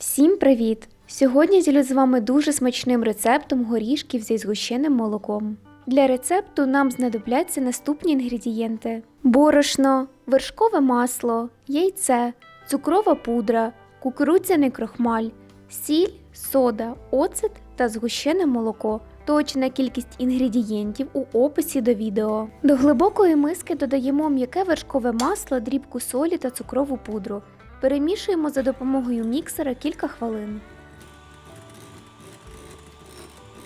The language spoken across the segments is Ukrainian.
Всім привіт! Сьогодні ділю з вами дуже смачним рецептом горішків зі згущеним молоком. Для рецепту нам знадобляться наступні інгредієнти: борошно, вершкове масло, яйце, цукрова пудра, кукурудзяний крохмаль, сіль, сода, оцет та згущене молоко. Точна кількість інгредієнтів у описі до відео. До глибокої миски додаємо м'яке вершкове масло, дрібку солі та цукрову пудру. Перемішуємо за допомогою міксера кілька хвилин.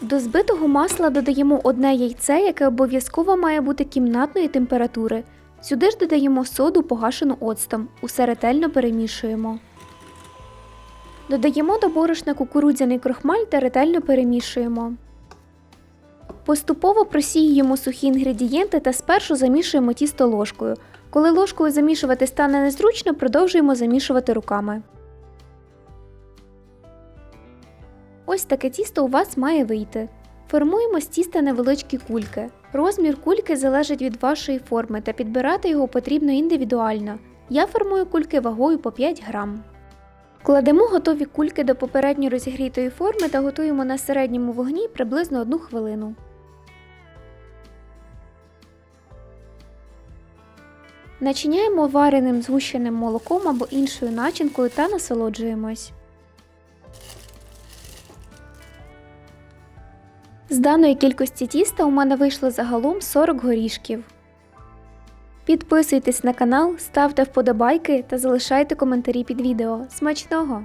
До збитого масла додаємо одне яйце, яке обов'язково має бути кімнатної температури. Сюди ж додаємо соду погашену оцтом. Усе ретельно перемішуємо. Додаємо до борошна кукурудзяний крохмаль та ретельно перемішуємо. Поступово просіюємо сухі інгредієнти та спершу замішуємо тісто ложкою. Коли ложкою замішувати стане незручно, продовжуємо замішувати руками. Ось таке тісто у вас має вийти. Формуємо з тіста невеличкі кульки. Розмір кульки залежить від вашої форми та підбирати його потрібно індивідуально. Я формую кульки вагою по 5 грам. Кладемо готові кульки до попередньо розігрітої форми та готуємо на середньому вогні приблизно 1 хвилину. Начиняємо вареним згущеним молоком або іншою начинкою та насолоджуємось. З даної кількості тіста у мене вийшло загалом 40 горішків. Підписуйтесь на канал, ставте вподобайки та залишайте коментарі під відео. Смачного!